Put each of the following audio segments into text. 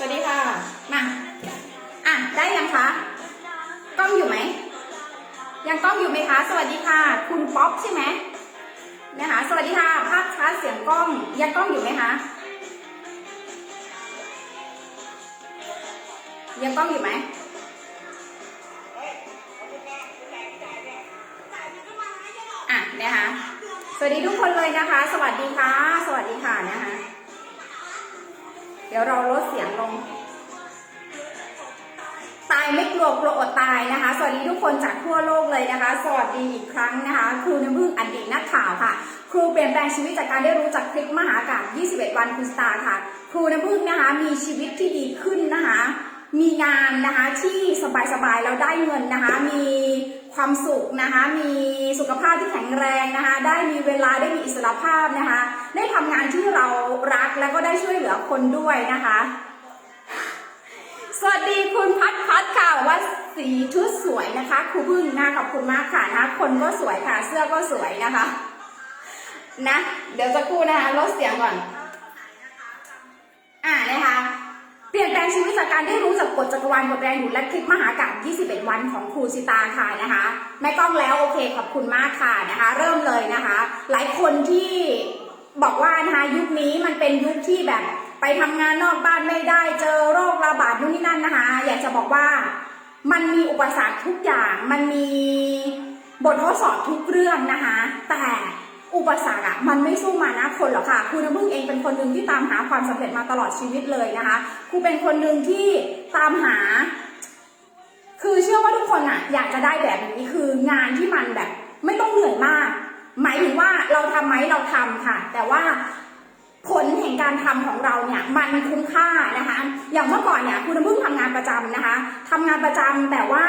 สวัสดีค่ะ มาอะได้ยังคะกล้องอยู่ไหมยังกล้องอยู่ไหมคะ สวัสดีค่ะ คุณป๊อปใช่ไหมนะคะสวัสดีค่ะภาพชัดเสียงกล้องยังกล้องอยู่ไหมคะยังกล้องอยู่ไหมอะนะคะสวัสดีทุกคนเลยนะคะ สวัสดีค่ะ สวัสดีค่ะนะคะ เดี๋ยวเราลดเสียงลง ตายไม่กลัวกลัวอดตายนะคะ สวัสดีทุกคนจากทั่วโลกเลยนะคะ สวัสดีอีกครั้งนะคะ ครูน้ำพึ่งอดีตนักข่าวค่ะ ครูเปลี่ยนแปลงชีวิตจากการได้รู้จักคลิปมหากาพย์21 วันคุณสตาร์ค่ะ ครูน้ำพึ่งนะคะ มีชีวิตที่ดีขึ้นนะคะ มีงานนะคะที่สบายๆแล้วได้เงินนะคะ มี ความสุขนะคะ มีสุขภาพที่แข็งแรงนะคะ ได้มีเวลาได้มีอิสรภาพนะคะ ได้ทำงานที่เรารักแล้วก็ได้ช่วยเหลือคนด้วยนะคะ สวัสดีคุณพัดพัดค่ะว่าสีชุดสวยนะคะครูพึ่งนะขอบคุณมากค่ะนะคนก็สวยค่ะ เสื้อก็สวยนะคะ นะ เดี๋ยวจะกู้นะคะลดเสียงก่อน อ่านะคะ เปลี่ยนแปลงชีวิตจากการได้รู้จักกฎจักรวาลกฎแรงหนุนและคลิปมหากาพย์21 วันของครูสิตาค่ะนะคะแม่กล้องแล้วโอเคขอบคุณมากค่ะนะคะ เริ่มเลยนะคะ หลายคนที่บอกว่านะคะยุคนี้มันเป็นยุคที่แบบไปทำงานนอกบ้านไม่ได้เจอโรคระบาดนู่นนี่นั่นนะคะ อยากจะบอกว่ามันมีอุปสรรคทุกอย่างมันมีบททดสอบทุกเรื่องนะคะ แต่ อุปสรรคอะมันไม่สู้มานะคนหรอกค่ะครูน้ำพึ่งเองเป็นคนหนึ่งที่ตามหาความสำเร็จมาตลอดชีวิตเลยนะคะครูเป็นคนหนึ่งที่ตามหา คือเชื่อว่าทุกคนอะอยากจะได้แบบนี้คืองานที่มันแบบ ไม่ต้องเหนื่อยมาก หมายถึงว่าเราทำไหมเราทำค่ะ แต่ว่าผลแห่งการทำของเราเนี่ยมันคุ้มค่านะคะ อย่างเมื่อก่อนเนี่ยคุณน้ำพึ่งทำงานประจำนะคะทำงานประจำแต่ว่า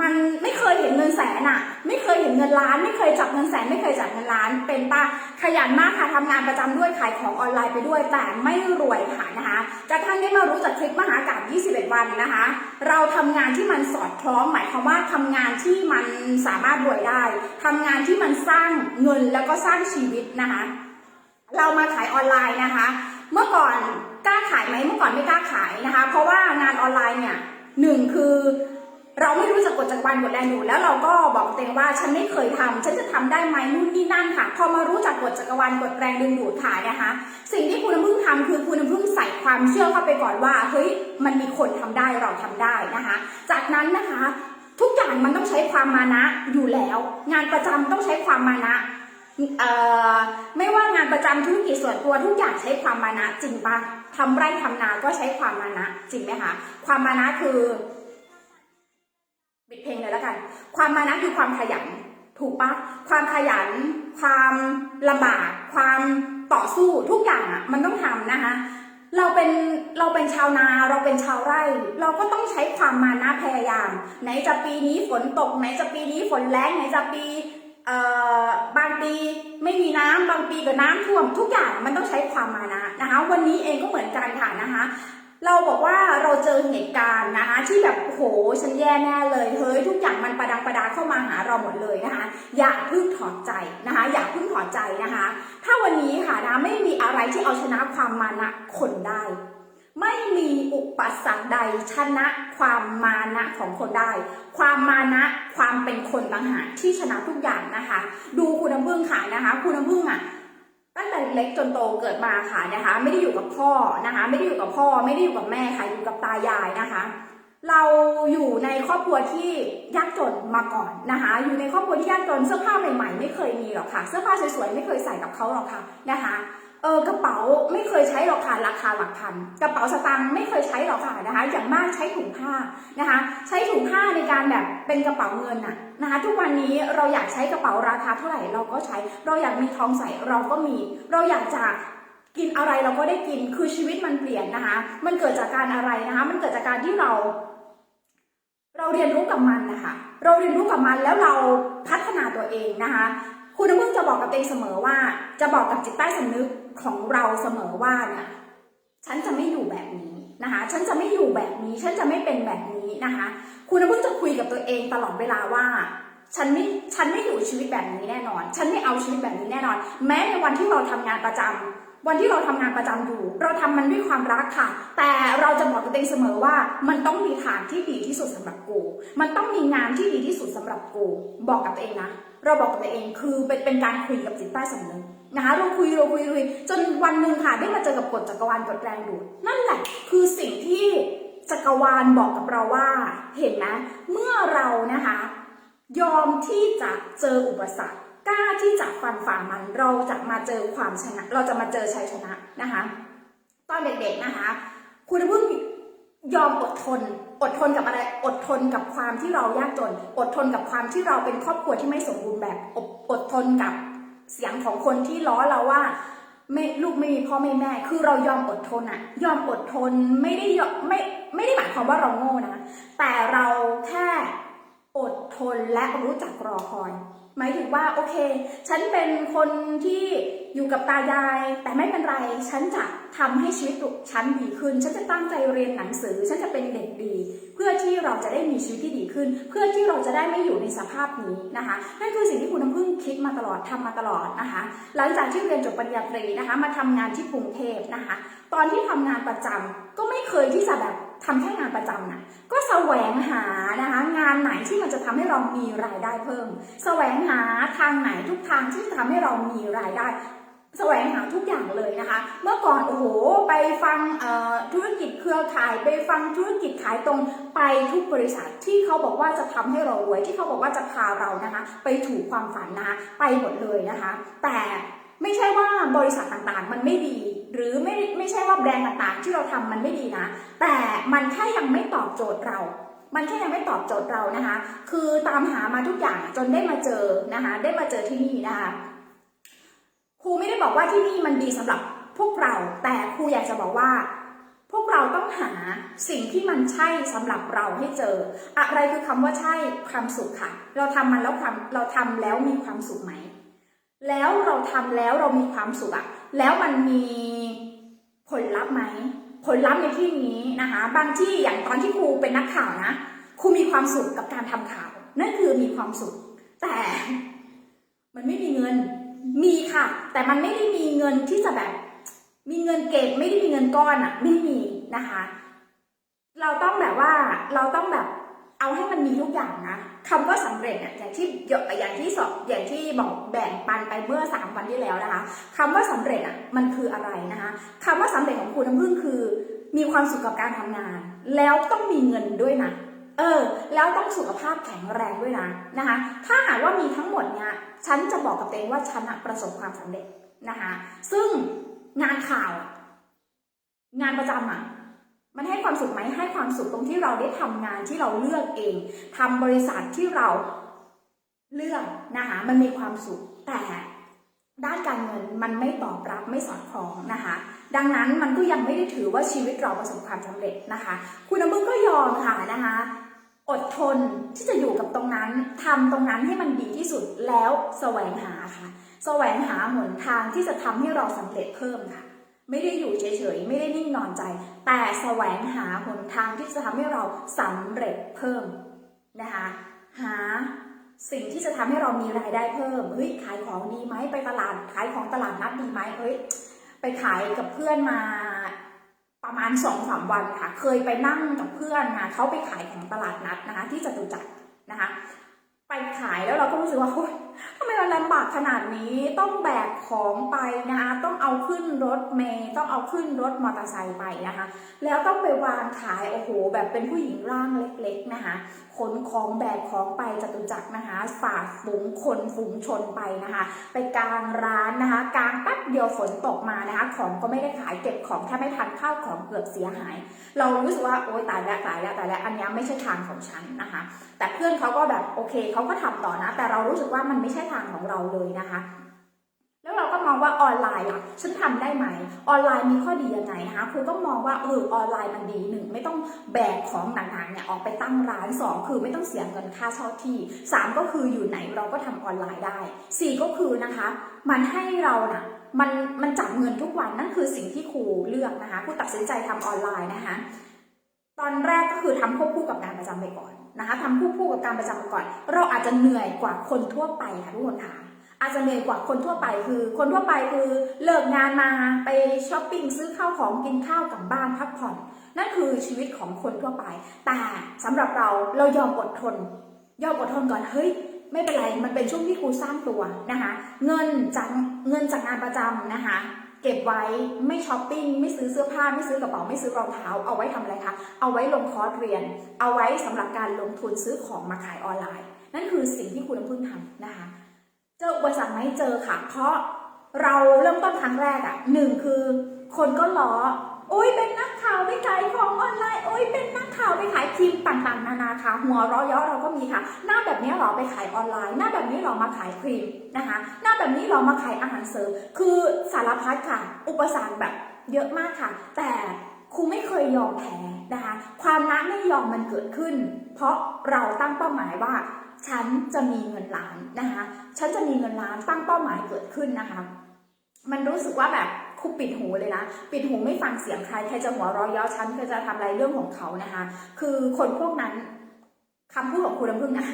มันไม่เคยเห็นเงินแสนอะไม่เคยเห็นเงินล้าน ไม่เคยจับเงินแสน ไม่เคยจับเงินล้าน เป็นปะขยันมากค่ะทำงานประจำด้วยขายของออนไลน์ไปด้วย แต่ไม่รวยค่ะนะคะกระทั่งได้มารู้จักคลิปมหากาพย์21 วันนะคะ เราทำงานที่มันสอดคล้องหมายความว่าทำงานที่มันสามารถรวยได้ทำงานที่มันสร้างเงินแล้วก็สร้างชีวิตนะคะ เรามาขายออนไลน์นะคะ เมื่อก่อนกล้าขายไหมเมื่อก่อนไม่กล้าขายนะคะ เพราะว่างานออนไลน์เนี่ยหนึ่งคือ เราไม่รู้จักกฎจักรวาลกฎแรงอยู่แล้วเราก็บอกตัวเองว่าฉันไม่เคยทำฉันจะทำได้ไหมนู่นนี่นั่นค่ะ พอมารู้จักกฎจักรวาลกฎแรงดึงดูดค่ะนะคะ สิ่งที่คุณน้ำพึ่งทำคือคุณน้ำพึ่งใส่ความเชื่อเข้าไปก่อนว่าเฮ้ยมันมีคนทำได้เราทำได้นะคะ จากนั้นนะคะทุกอย่างมันต้องใช้ความมานะอยู่แล้ว งานประจำต้องใช้ความมานะเอ่อไม่ว่างานประจำธุรกิจส่วนตัวทุกอย่างใช้ความมานะจริงปะทำไร่ทำนาก็ใช้ความมานะจริงไหมคะความมานะคือ ปิดเพลงเลยแล้วกัน ความมานะคือความขยันถูกปะความขยัน ความลำบาก ความต่อสู้ทุกอย่างอะมันต้องทำนะคะเราเป็นเราเป็นชาวนาเราเป็นชาวไร่ เราก็ต้องใช้ความมานะพยายาม ไหนจะปีนี้ฝนตก ไหนจะปีนี้ฝนแรงไหนจะปีเอ่อบางปีไม่มีน้ำบางปีก็น้ำท่วมทุกอย่างมันต้องใช้ความมานะนะคะ วันนี้เองก็เหมือนกันค่ะนะคะ เราบอกว่าเราเจอเหตุการณ์นะคะ ที่แบบโหฉันแย่แน่เลยเฮ้ยทุกอย่างมันประดังประดาเข้ามาหาเราหมดเลยนะคะ อย่าพิ่งถอดใจนะคะ อย่าพิ่งถอดใจนะคะ ถ้าวันนี้ค่ะนะไม่มีอะไรที่เอาชนะความมานะคนได้ ไม่มีอุปสรรคใดชนะความมานะของคนได้ ความมานะความเป็นคนต่างหากที่ชนะทุกอย่างนะคะ ดูคุณน้ำพึ่งค่ะนะคะ คุณน้ำพึ่งอะ ตั้งแต่เล็กจนโตเกิดมาค่ะนะคะ ไม่ได้อยู่กับพ่อนะคะ ไม่ได้อยู่กับพ่อ ไม่ได้อยู่กับแม่ค่ะอยู่กับตายายนะคะ เราอยู่ในครอบครัวที่ยากจนมาก่อนนะคะ อยู่ในครอบครัวที่ยากจนเสื้อผ้าใหม่ๆ ไม่เคยมีหรอกค่ะ เสื้อผ้าสวยๆไม่เคยใส่กับเขาหรอกค่ะนะคะ เออกระเป๋าไม่เคยใช้หรอกค่ะราคาหลักพัน กระเป๋าสตางค์ไม่เคยใช้หรอกค่ะนะคะ อย่างมากใช้ถุงผ้านะคะ ใช้ถุงผ้าในการแบบเป็นกระเป๋าเงินน่ะนะคะ ทุกวันนี้เราอยากใช้กระเป๋าราคาเท่าไหร่เราก็ใช้ เราอยากมีทองใส่เราก็มี เราอยากจะกินอะไรเราก็ได้กินคือชีวิตมันเปลี่ยนนะคะ มันเกิดจากการอะไรนะคะ มันเกิดจากการที่เรา เราเรียนรู้กับมันนะคะ เราเรียนรู้กับมันแล้วเราพัฒนาตัวเองนะคะคุณน้ำมึงจะบอกกับตัวเองเสมอว่า จะบอกกับจิตใต้สำนึกของเราเสมอว่าเนี่ยฉันจะไม่อยู่แบบนี้นะคะ ฉันจะไม่อยู่แบบนี้ ฉันจะไม่เป็นแบบนี้นะคะ คุณน้ำมึงจะคุยกับตัวเองตลอดเวลาว่า ฉันไม่ ฉันไม่อยู่ชีวิตแบบนี้แน่นอน ฉันไม่เอาชีวิตแบบนี้แน่นอน แม้ในวันที่เราทำงานประจำวันที่เราทำงานประจำอยู่ เราทำมันด้วยความรักค่ะ แต่เราจะบอกกับตัวเองเสมอว่า มันต้องมีทางที่ดีที่สุดสำหรับกู มันต้องมีงานที่ดีที่สุดสำหรับกู บอกกับตัวเองนะ เราบอกกับตัวเองคือเป็นเป็นการคุยกับจิตใต้สำนึกนะคะเราคุยเราคุยคุยจนวันหนึ่งค่ะได้มาเจอกับกฎจักรวาลกฎแรงดูดนั่นแหละ คือสิ่งที่จักรวาลบอกกับเราว่า เห็นไหมเมื่อเรานะคะ ยอมที่จะเจออุปสรรคกล้าที่จะฟันฝ่ามันเราจะมาเจอความชนะ เราจะมาเจอชัยชนะนะคะ ตอนเด็กๆนะคะ คุณเพิ่ง ยอมอดทน อดทนกับอะไร อดทนกับความที่เรายากจน อดทนกับความที่เราเป็นครอบครัวที่ไม่สมบูรณ์แบบอดอดทนกับเสียงของคนที่ล้อเราว่าไม่ลูกไม่มีพ่อไม่แม่ คือเรายอมอดทนอะยอมอดทนไม่ได้ยอมไม่ไม่ได้หมายความว่าเราโง่นะ แต่เราแค่อดทนและรู้จักรอคอย หมายถึงว่าโอเค ฉันเป็นคนที่อยู่กับตายาย แต่ไม่เป็นไร ฉันจะทำให้ชีวิตฉันดีขึ้น ฉันจะตั้งใจเรียนหนังสือ ฉันจะเป็นเด็กดี เพื่อที่เราจะได้มีชีวิตที่ดีขึ้น เพื่อที่เราจะได้ไม่อยู่ในสภาพนี้นะคะ นั่นคือสิ่งที่คุณน้ำพึ่งคิดมาตลอดทำมาตลอดนะคะ หลังจากที่เรียนจบปริญญาตรีนะคะ มาทำงานที่กรุงเทพนะคะ ตอนที่ทำงานประจำก็ไม่เคยที่จะแบบ ทำแค่งานประจำนะก็แสวงหานะคะงานไหนที่มันจะทำให้เรามีรายได้เพิ่ม แสวงหาทางไหนทุกทางที่จะทำให้เรามีรายได้แสวงหาทุกอย่างเลยนะคะ เมื่อก่อนโอ้โหไปฟังธุรกิจเครือข่ายไปฟังธุรกิจขายตรงไปทุกบริษัทที่เขาบอกว่าจะทำให้เรารวยที่เขาบอกว่าจะพาเรานะคะ ไปถูกความฝันนะคะไปหมดเลยนะคะ แต่ ไม่ใช่ว่าบริษัทต่างๆ มันไม่ดี หรือไม่ไม่ใช่ว่าแบรนด์ต่างๆ ที่เราทำมันไม่ดีนะ แต่มันแค่ยังไม่ตอบโจทย์เรา มันแค่ยังไม่ตอบโจทย์เรานะคะ คือตามหามาทุกอย่างจนได้มาเจอนะคะ ได้มาเจอที่นี่นะคะครูไม่ได้บอกว่าที่นี่มันดีสำหรับพวกเรา แต่ครูอยากจะบอกว่า พวกเราต้องหาสิ่งที่มันใช่สำหรับเราให้เจอ อะไรคือคำว่าใช่ความสุขค่ะ เราทำมันแล้วความเราทำแล้วมีความสุขไหม แล้วเราทำแล้วเรามีความสุขอะแล้วมันมีผลลัพธ์ไหมผลลัพธ์ในที่นี้นะคะ บางที่อย่างตอนที่ครูเป็นนักข่าวนะครูมีความสุขกับการทำข่าว นั่นคือมีความสุข แต่มันไม่มีเงินมีค่ะ แต่มันไม่ได้มีเงินที่จะแบบ มีเงินเก็บไม่ได้มีเงินก้อนอะไม่มีนะคะ เราต้องแบบว่าเราต้องแบบ เอาให้มันมีทุกอย่างนะคำว่าสำเร็จเนี่ยอย่างที่อย่างที่สอบอย่างที่บอกแบ่งปันไปเมื่อสามวันที่แล้วนะคะคำว่าสำเร็จอะมันคืออะไรนะคะคำว่าสำเร็จของคุณน้ำพึ่งคือ มีความสุขกับการทำงาน แล้วต้องมีเงินด้วยนะเออแล้วต้องสุขภาพแข็งแรงด้วยนะนะคะ ถ้าหากว่ามีทั้งหมดเนี่ยฉันจะบอกกับตัวเองว่าฉันะประสบความสำเร็จนะคะ ซึ่งงานข่าว งานประจำอะ มันให้ความสุขไหมให้ความสุขตรงที่เราได้ทำงานที่เราเลือกเองทำบริษัทที่เราเลือกนะคะมันมีความสุขแต่ด้านการเงินมันไม่ตอบรับไม่สอดคล้องนะคะ ดังนั้นมันก็ยังไม่ได้ถือว่าชีวิตเราประสบความสำเร็จนะคะ คุณน้ำมึงก็ยอมค่ะนะคะ อดทนที่จะอยู่กับตรงนั้นทำตรงนั้นให้มันดีที่สุดแล้วแสวงหาค่ะ แสวงหาหนทางที่จะทำให้เราสำเร็จเพิ่มค่ะ ไม่ได้อยู่เฉยๆ ไม่ได้นิ่งนอนใจ แต่แสวงหาหนทางที่จะทำให้เราสำเร็จเพิ่มนะคะหาสิ่งที่จะทำให้เรามีรายได้เพิ่ม เฮ้ย ขายของดีไหม ไปตลาด ขายของตลาดนัดดีไหมเฮ้ย ไปขายกับเพื่อนมาประมาณสองสามวันค่ะ เคยไปนั่งกับเพื่อนนะเขาไปขายของตลาดนัดนะคะ ที่จตุจักรนะคะ ไปขายแล้วเราก็รู้สึกว่าโอ๊ย ทำไมมันลำบากขนาดนี้ต้องแบกของไปนะคะ ต้องเอาขึ้นรถเมย์ต้องเอาขึ้นรถมอเตอร์ไซค์ไปนะคะ แล้วต้องไปวางขายโอ้โห แบบเป็นผู้หญิงร่างเล็กๆนะคะขนของแบกของไปจตุจักรนะคะฝ่าฝูงคนฝูงชนไปนะคะ ไปกลางร้านนะคะกลางแป๊บเดียวฝนตกมานะคะ ของก็ไม่ได้ขายเก็บของแทบไม่ทันข้าวของเกือบเสียหาย เรารู้สึกว่าโอ๊ยตายแล้วตายแล้วตายแล้วอันนี้ไม่ใช่ทางของฉันนะคะ แต่เพื่อนเขาก็แบบโอเคเขาก็ทำต่อนะ แต่เรารู้สึกว่ามันไม่ใช่ทางของเราเลยนะคะ แล้วเราก็มองว่าออนไลน์ล่ะฉันทำได้ไหม ออนไลน์มีข้อดียังไงนะคะครูก็มองว่าเออออนไลน์มันดีหนึ่งไม่ต้องแบกของหนักๆเนี่ยออกไปตั้งร้านสองคือไม่ต้องเสียเงินค่าเช่าที่สามก็คืออยู่ไหนเราก็ทำออนไลน์ได้สี่ก็คือนะคะ มันให้เราน่ะมันมันจับเงินทุกวันนั่นคือสิ่งที่ครูเลือกนะคะครูตัดสินใจทำออนไลน์นะคะ ตอนแรกก็คือทำควบคู่กับงานประจำไปก่อน นะคะทำควบคู่กับการประจำก่อนเราอาจจะเหนื่อยกว่าคนทั่วไปค่ะทุกคนค่ะอาจจะเหนื่อยกว่าคนทั่วไปคือ คนทั่วไปคือเลิกงานมาไปช้อปปิ้งซื้อข้าวของกินข้าวกลับบ้านพักผ่อน นั่นคือชีวิตของคนทั่วไป แต่สำหรับเราเรายอมอดทน ยอมอดทนก่อนเฮ้ยไม่เป็นไรมันเป็นช่วงที่ครูสร้างตัวนะคะ เงินจากเงินจากงานประจำนะคะ เก็บไว้ไม่ช้อปปิ้งไม่ซื้อเสื้อผ้าไม่ซื้อกระเป๋าไม่ซื้อรองเท้า เอาไว้ทำอะไรคะเอาไว้ลงคอร์สเรียน เอาไว้สำหรับการลงทุนซื้อของมาขายออนไลน์ นั่นคือสิ่งที่คุณน้ำพึ่งทำนะคะ เจออุปสรรคไหมเจอค่ะ เพราะเราเริ่มต้นครั้งแรกอะหนึ่งคือคนก็ล้อ โอ้ยเป็นนักข่าวไปขายของออนไลน์โอ้ยเป็นนักข่าวไปขายครีมต่างๆ นานาค่ะ หัวเร้อเยาะเราก็มีค่ะ หน้าแบบนี้เหรอไปขายออนไลน์ หน้าแบบนี้เหรอมาขายครีมนะคะ หน้าแบบนี้เหรอมาขายอาหารเสริม คือสารพัดค่ะ อุปสรรคแบบเยอะมากค่ะ แต่ครูไม่เคยยอมแพ้นะคะ ความรักไม่ยอมมันเกิดขึ้น เพราะเราตั้งเป้าหมายว่า ฉันจะมีเงินล้านนะคะ ฉันจะมีเงินล้านตั้งเป้าหมายเกิดขึ้นนะคะ มันรู้สึกว่าแบบ คุปิดหูเลยนะ ปิดหูไม่ฟังเสียงใครใครจะหัวเร้อยย้อฉันใครจะทำอะไรเรื่องของเขานะคะ คือคนพวกนั้นคำพูดของคุณน้ำพึ่งนะ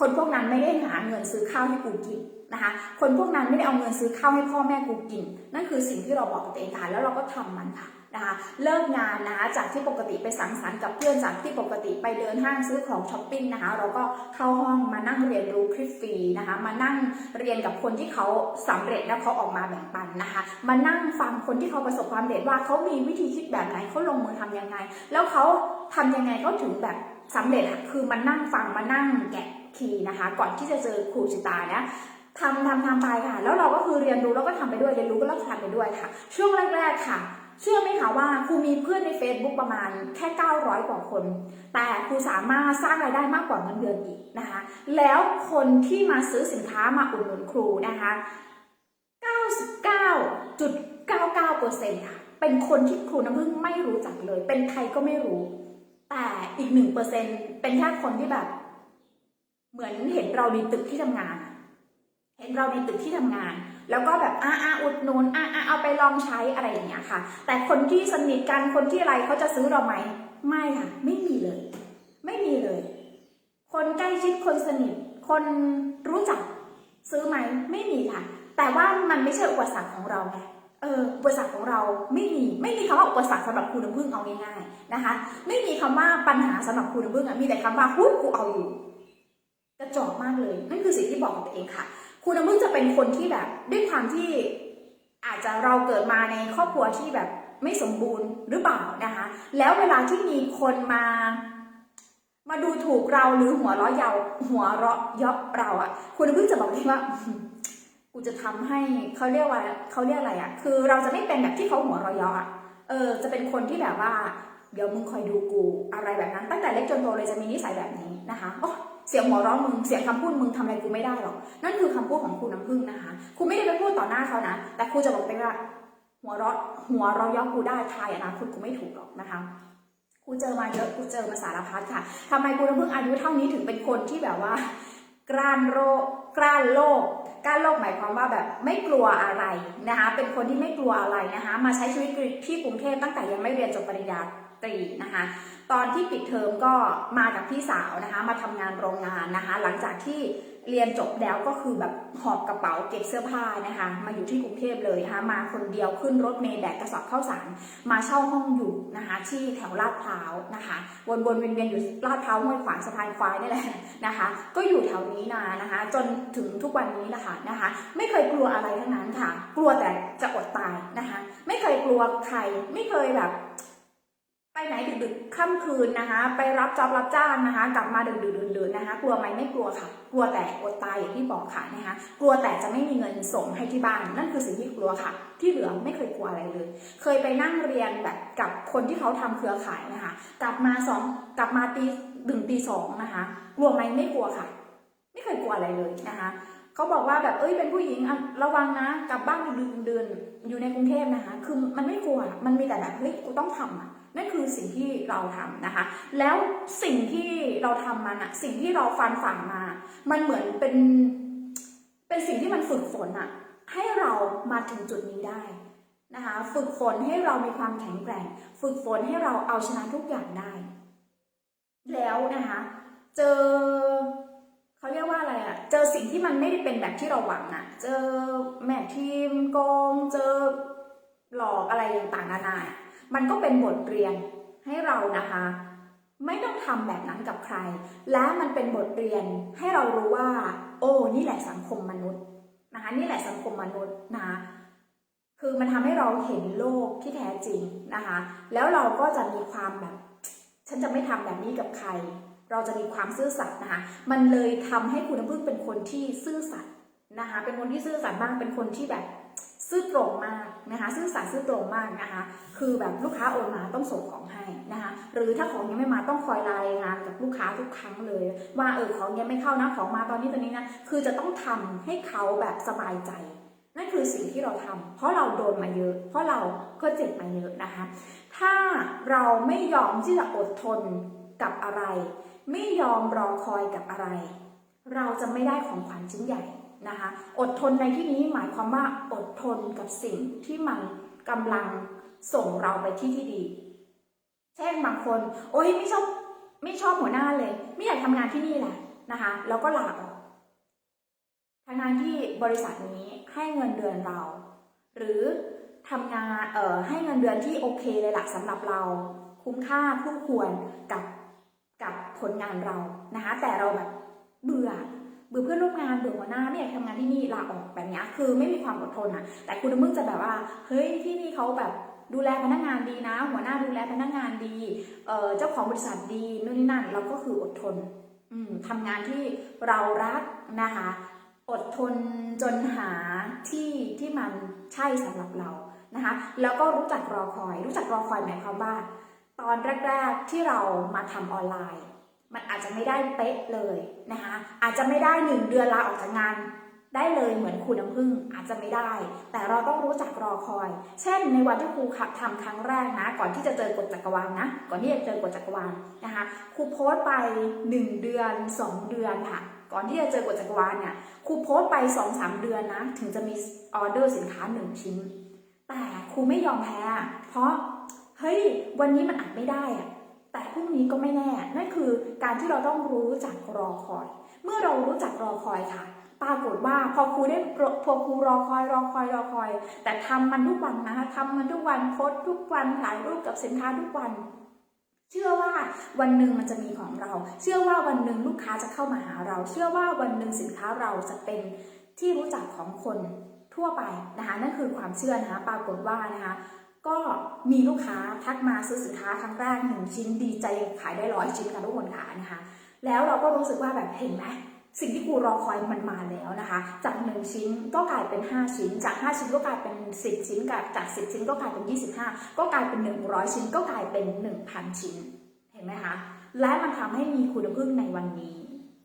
คนพวกนั้นไม่ได้หาเงินซื้อข้าวให้กูกินนะคะ คนพวกนั้นไม่ได้เอาเงินซื้อข้าวให้พ่อแม่กูกิน นั่นคือสิ่งที่เราบอกกับตัวเองค่ะแล้วเราก็ทำมันค่ะ นะคะเลิกงานนะคะจากที่ปกติไปสังสรรค์กับเพื่อนจากที่ปกติไปเดินห้างซื้อของช้อปปิ้งนะคะเราก็เข้าห้องมานั่งเรียนรู้คลิปฟรีนะคะมานั่งเรียนกับคนที่เขาสำเร็จแล้วเขาออกมาแบ่งปันนะคะมานั่งฟังคนที่เขาประสบความสำเร็จว่าเขามีวิธีคิดแบบไหนเขาลงมือทำยังไง แล้วเขาทำยังไงเขาถึงแบบสำเร็จอะคือมานั่งฟังมานั่งแกะคีนะคะ ก่อนที่จะเจอครูจิตานะทำทำทำไปค่ะ แล้วเราก็คือเรียนรู้แล้วก็ทำไปด้วย เรียนรู้ก็แล้วทำไปด้วยค่ะ ช่วงแรก ๆ ค่ะ เชื่อไหมคะว่าครูมีเพื่อนใน Facebook ประมาณแค่ 900 กว่าคน แต่ครูสามารถสร้างรายได้มากกว่าเงินเดือนอีกนะคะ แล้วคนที่มาซื้อสินค้ามาอุดหนุนครูนะคะ 99.99%ค่ะ เป็นคนที่ครูน้ำพึ่งไม่รู้จักเลย เป็นใครก็ไม่รู้ แต่อีก 1%เป็นแค่คนที่แบบ เหมือนเห็นเราในตึกที่ทำงาน เห็นเราในตึกที่ทำงาน แล้วก็แบบอ่าอ่าอุดหนุนอ่าอ่าเอาไปลองใช้อะไรอย่างเงี้ยค่ะ แต่คนที่สนิทกันคนที่อะไรเขาจะซื้อเราไหมไม่ค่ะ ไม่มีเลย ไม่มีเลย คนใกล้ชิดคนสนิท คนรู้จักซื้อไหมไม่มีค่ะ แต่ว่ามันไม่ใช่อุปสรรคของเราไงเอออุปสรรคของเราไม่มีไม่มีคำว่าอุปสรรคสำหรับคุณน้ำพึ่งเอาง่ายๆนะคะ ไม่มีคำว่าปัญหาสำหรับคุณน้ำพึ่งอะมีแต่คำว่าหุ้ยกูเอาอยู่กระจอกมากเลยนั่นคือสิ่งที่บอกกับตัวเองค่ะ คุณน้ำพึ่งจะเป็นคนที่แบบด้วยความที่อาจจะเราเกิดมาในครอบครัวที่แบบไม่สมบูรณ์หรือเปล่านะคะ แล้วเวลาที่มีคนมา มาดูถูกเราหรือหัวเราะเยาหัวเราะเยาะเราอะคุณน้ำพึ่งจะบอกเลยว่า กูจะทำให้เขาเรียกว่าเขาเรียกอะไรอะคือเราจะไม่เป็นแบบที่เขาหัวเราะเยาะอะเออ จะเป็นคนที่แบบว่า เดี๋ยวมึงคอยดูกูอะไรแบบนั้น ตั้งแต่เล็กจนโตเลยจะมีนิสัยแบบนี้นะคะโอ้ เสียงหัวเราะมึง เสียงคำพูดมึงทำอะไรกูไม่ได้หรอก นั่นคือคำพูดของครูน้ำพึ่งนะคะ ครูไม่ได้ไปพูดต่อหน้าเขานะ แต่ครูจะบอกไปว่า หัวเราะ หัวเราะย่อกูได้ทายอนาคตกูไม่ถูกหรอกนะคะครูเจอมาเยอะครูเจอมาสารพัดค่ะทำไมครูน้ำพึ่งอายุเท่านี้ถึงเป็นคนที่แบบว่า กล้านโรคกล้านโลกกล้านโลกหมายความว่าแบบไม่กลัวอะไรนะคะ เป็นคนที่ไม่กลัวอะไรนะคะ มาใช้ชีวิตที่กรุงเทพตั้งแต่ยังไม่เรียนจบปริญญาตรีนะคะ ตอนที่ปิดเทอมก็มากับพี่สาวนะคะ มาทำงานโรงงานนะคะ หลังจากที่เรียนจบแล้วก็คือแบบหอบกระเป๋าเก็บเสื้อผ้านะคะ มาอยู่ที่กรุงเทพเลยนะคะมาคนเดียวขึ้นรถเมล์แบกกระสอบข้าวสารมาเช่าห้องอยู่นะคะ ที่แถวลาดพร้าวนะคะวนๆเวียนๆอยู่ลาดพร้าวห้วยขวางสะพานควายนี่แหละนะคะ ก็อยู่แถวนี้นานนะคะ จนถึงทุกวันนี้แหละคะนะคะ ไม่เคยกลัวอะไรทั้งนั้นค่ะ กลัวแต่จะอดตายนะคะ ไม่เคยกลัวใครไม่เคยแบบ ไปไหนดึกๆค่ำคืนนะคะ ไปรับจ็อบรับจ้างนะคะ กลับมาดึกๆดื่นๆนะคะ กลัวไหมไม่กลัวค่ะ กลัวแต่อดตายอย่างที่บอกค่ะนะคะ กลัวแต่จะไม่มีเงินส่งให้ที่บ้าน นั่นคือสิ่งที่กลัวค่ะ ที่เหลือไม่เคยกลัวอะไรเลย เคยไปนั่งเรียนแบบกับคนที่เขาทำเครือข่ายนะคะ กลับมาสองกลับมาตีดึงตีสองนะคะ กลัวไหมไม่กลัวค่ะ ไม่เคยกลัวอะไรเลยนะคะเขาบอกว่าแบบเอ้ยเป็นผู้หญิงอะระวังนะกลับบ้านดึกๆดื่นๆอยู่ในกรุงเทพนะคะ คือมันไม่กลัวมันมีแต่แบบเฮ้ยกูต้องทำอะ นั่นคือสิ่งที่เราทำนะคะ แล้วสิ่งที่เราทำมันอะสิ่งที่เราฟันฝ่ามา มันเหมือนเป็น เป็นสิ่งที่มันฝึกฝนอะให้เรามาถึงจุดนี้ได้นะคะ ฝึกฝนให้เรามีความแข็งแกร่ง ฝึกฝนให้เราเอาชนะทุกอย่างได้ แล้วนะคะ เจอเขาเรียกว่าอะไรอะเจอสิ่งที่มันไม่ได้เป็นแบบที่เราหวังอะเจอแม่ทีมโกง เจอหลอกอะไรต่างๆนานา มันก็เป็นบทเรียนให้เรานะคะ ไม่ต้องทำแบบนั้นกับใคร และมันเป็นบทเรียนให้เรารู้ว่า โอ้นี่แหละสังคมมนุษย์นะคะนี่แหละสังคมมนุษย์นะคะคือมันทำให้เราเห็นโลกที่แท้จริงนะคะ แล้วเราก็จะมีความแบบ ฉันจะไม่ทำแบบนี้กับใคร เราจะมีความซื่อสัตย์นะคะ มันเลยทำให้คุณน้ำพึ่งเป็นคนที่ซื่อสัตย์นะคะ เป็นคนที่ซื่อสัตย์มาก เป็นคนที่แบบซื่อตรงมาก นะคะซื่อสัตย์ซื่อตรงมากนะคะ คือแบบลูกค้าโอนมาต้องส่งของให้นะคะ หรือถ้าของยังไม่มาต้องคอยรายงานกับลูกค้าทุกครั้งเลย ว่าเออของยังไม่เข้านะของมาตอนนี้ตอนนี้นะคือจะต้องทำให้เขาแบบสบายใจนั่นคือสิ่งที่เราทำเพราะเราโดนมาเยอะ เพราะเราก็เจ็บมาเยอะนะคะ ถ้าเราไม่ยอมที่จะอดทนกับอะไร ไม่ยอมรอคอยกับอะไร เราจะไม่ได้ของขวัญชิ้นใหญ่ นะคะ อดทนในที่นี้หมายความว่าอดทนกับสิ่งที่มันกำลังส่งเราไปที่ที่ดี เช่นบางคน โอ๊ยไม่ชอบไม่ชอบหัวหน้าเลย ไม่อยากทำงานที่นี่แหละนะคะ แล้วก็ลาออกทางานที่บริษัทนี้ให้เงินเดือนเรา หรือทำงานเอ่อให้เงินเดือนที่โอเคเลยล่ะสำหรับเรา คุ้มค่าคู่ควรกับกับผลงานเรานะคะ แต่เราแบบเบื่อ เบื่อเพื่อนร่วมงานเบื่อหัวหน้าไม่อยากทำงานที่นี่ลาออกแบบนี้คือไม่มีความอดทนอะ แต่คุณมึงจะแบบว่าเฮ้ยที่นี่เขาแบบดูแลพนักงานดีนะ หัวหน้าดูแลพนักงานดีเออเจ้าของบริษัทดีนู่นนี่นั่นเราก็คืออดทนอืมทำงานที่เรารักนะคะ อดทนจนหาที่ที่มันใช่สำหรับเรานะคะ แล้วก็รู้จักรอคอย รู้จักรอคอยหมายความว่า ตอนแรก ๆที่เรามาทำออนไลน์ มันอาจจะไม่ได้เป๊ะเลยนะคะ อาจจะไม่ได้หนึ่งเดือนลาออกจากงาน ได้เลยเหมือนครูน้ำพึ่งอาจจะไม่ได้ แต่เราต้องรู้จักรอคอย เช่น ในวันที่ครูขับทำครั้งแรกนะ ก่อนที่จะเจอกฎจักรวาลนะ ก่อนที่จะเจอกฎจักรวาลนะคะครูโพสต์ไป 1 เดือน 2 เดือนค่ะ ก่อนที่จะเจอกฎจักรวาลเนี่ยครูโพสต์ไป 2-3 เดือนนะ ถึงจะมีออเดอร์สินค้า 1 ชิ้น แต่ครูไม่ยอมแพ้ เพราะเฮ้ยวันนี้มันอาจไม่ได้อะ แต่พรุ่งนี้ก็ไม่แน่ นั่นคือการที่เราต้องรู้จักรอคอย เมื่อเรารู้จักรอคอยค่ะ ปรากฏว่าพอครูได้พอครูรอคอยรอคอยรอคอย แต่ทำมันทุกวันนะคะทำมันทุกวันโพสทุกวันถ่ายรูปกับสินค้าทุกวัน เชื่อว่าวันหนึ่งมันจะมีของเรา เชื่อว่าวันหนึ่งลูกค้าจะเข้ามาหาเรา เชื่อว่าวันหนึ่งสินค้าเราจะเป็นที่รู้จักของคนทั่วไปนะคะนั่นคือความเชื่อนะคะปรากฏว่านะคะ ก็มีลูกค้าทักมาซื้อสินค้าครั้งแรกหนึ่งชิ้นดีใจขายได้ร้อยชิ้นกันทุกคนค่ะนะคะ แล้วเราก็รู้สึกว่าแบบเห็นไหมสิ่งที่กูรอคอยมันมาแล้วนะคะ จาก 1 ชิ้นก็กลายเป็น 5 ชิ้น จาก 5 ชิ้นก็กลายเป็น 10 ชิ้นกับจาก 10 ชิ้นก็กลายเป็น 25 ก็กลายเป็น 100 ชิ้นก็กลายเป็น 1,000 ชิ้น เห็นไหมคะ และมันทำให้มีคุณพึ่งในวันนี้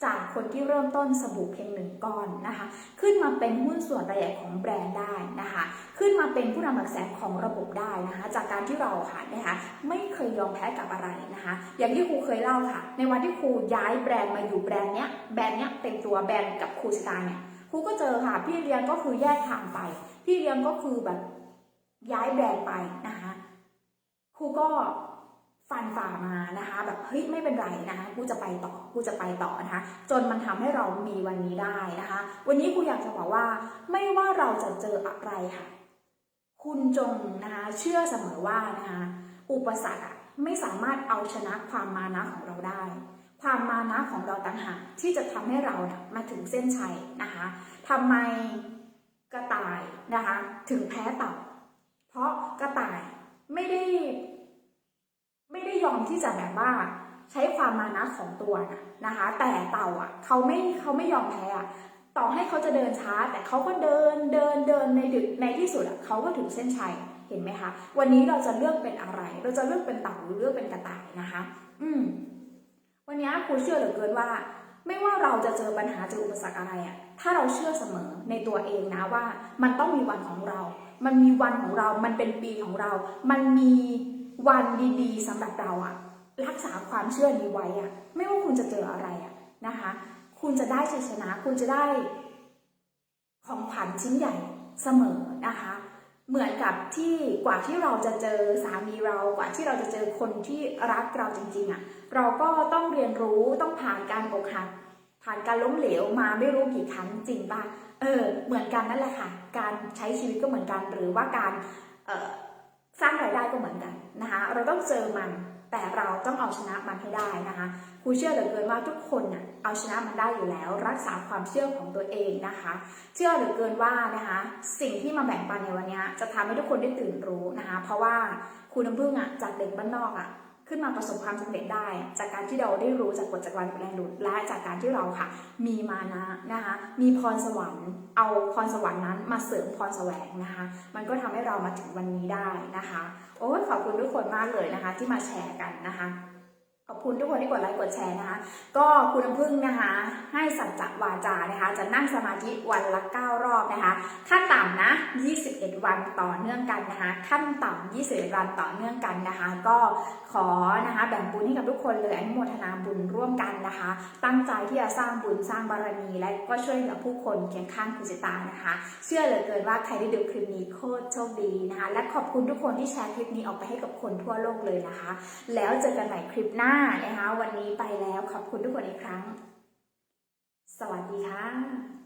จากคนที่เริ่มต้นสบู่เพียงหนึ่งก้อนนะคะ ขึ้นมาเป็นหุ้นส่วนรายใหญ่ของแบรนด์ได้นะคะ ขึ้นมาเป็นผู้นำหลักแสนของระบบได้นะคะ จากการที่เราค่ะนะคะไม่เคยยอมแพ้กับอะไรนะคะ อย่างที่ครูเคยเล่าค่ะ ในวันที่ครูย้ายแบรนด์มาอยู่แบรนด์เนี้ยแบรนด์เนี้ยเป็นตัวแบรนด์กับครูสตาร์เนี่ยครูก็เจอค่ะ พี่เลี้ยงก็คือแยกทางไป พี่เลี้ยงก็คือแบบย้ายแบรนด์ไปนะคะครูก็ นะคะแบบเฮ้ยไม่เป็นไรนะคะกูจะไปต่อกูจะไปต่อนะคะจนมันทำให้เรามีวันนี้ได้นะคะ วันนี้ครูอยากจะบอกว่า ไม่ว่าเราจะเจออะไรค่ะคุณจงนะคะเชื่อเสมอว่านะคะอุปสรรคอะไม่สามารถเอาชนะความมานะของเราได้ ความมานะของเราต่างหากที่จะทำให้เรานะมาถึงเส้นชัยนะคะทำไมกระต่ายนะคะถึงแพ้เต่าเพราะกระต่ายไม่ได้ ไม่ได้ยอมที่จะแบบว่าใช้ความมานะของตัวนะนะคะ แต่เต่าอะเขาไม่เขาไม่ยอมแพ้อะต่อให้เขาจะเดินช้า แต่เขาก็เดินเดินเดินในดึกในที่สุดอะเขาก็ถึงเส้นชัยเห็นไหมคะ วันนี้เราจะเลือกเป็นอะไร เราจะเลือกเป็นเต่าหรือเลือกเป็นกระต่ายนะคะ อืม วันนี้ครูเชื่อเหลือเกินว่า ไม่ว่าเราจะเจอปัญหาเจออุปสรรคอะไรอะ ถ้าเราเชื่อเสมอในตัวเองนะว่า มันต้องมีวันของเรา มันมีวันของเรา มันเป็นปีของเรา มันมี วันดีๆสำหรับเราอะรักษาความเชื่อนี้ไว้อะไม่ว่าคุณจะเจออะไรอะนะคะ คุณจะได้ชัยชนะ คุณจะได้ ของขวัญชิ้นใหญ่เสมอนะคะ เหมือนกับที่กว่าที่เราจะเจอสามีเรากว่าที่เราจะเจอคนที่รักเราจริงๆอะ่ะ เราก็ต้องเรียนรู้ต้องผ่านการอกหักผ่านการล้มเหลวมาไม่รู้กี่ครั้งจริงปะเออ เหมือนกันนั่นแหละค่ะ การใช้ชีวิตก็เหมือนกันหรือว่าการเออ สร้างรายได้ก็เหมือนกันนะคะ เราต้องเจอมันแต่เราต้องเอาชนะมันให้ได้นะคะครูเชื่อเหลือเกินว่าทุกคนน่ะเอาชนะมันได้อยู่แล้ว รักษาความเชื่อของตัวเองนะคะ เชื่อเหลือเกินว่านะคะสิ่งที่มาแบ่งปันในวันนี้จะทำให้ทุกคนได้ตื่นรู้นะคะ เพราะว่าครูน้ำพึ่งอะจากเด็กบ้านนอกอะ ขึ้นมาประสบความสำเร็จได้ จากการที่เราได้รู้จากกฎจักรวาลแรงดูดและจากการที่เราค่ะ มีมานะนะคะมีพรสวรรค์ เอาพรสวรรค์นั้นมาเสริมพรแสวงนะคะ มันก็ทำให้เรามาถึงวันนี้ได้นะคะโอ้ขอบคุณทุกคนมากเลยนะคะ ที่มาแชร์กันนะคะ ขอบคุณทุกคนที่กดไลค์กดแชร์นะคะ ก็คุณน้ำพึ่งนะคะ ให้สัจจะวาจานะคะ จะนั่งสมาธิวันละ 9 รอบนะคะขั้นต่ำนะ 21 วันต่อเนื่องกันนะคะ ขั้นต่ำ21 วันต่อเนื่องกันนะคะ ก็ขอนะคะแบ่งบุญให้กับทุกคนเลยอนุโมทนาบุญร่วมกันนะคะ ตั้งใจที่จะสร้างบุญสร้างบารมีและก็ช่วยเหลือผู้คนเคียงข้างคุณจิตานะคะ เชื่อเหลือเกินว่าใครได้ดูคลิปนี้โคตรโชคดีนะคะ และขอบคุณทุกคนที่แชร์คลิปนี้ออกไปให้กับคนทั่วโลกเลยนะคะ แล้วเจอกันใหม่คลิปหน้านะคะวันนี้ไปแล้วขอบคุณทุกคนอีกครั้ง สวัสดีค่ะ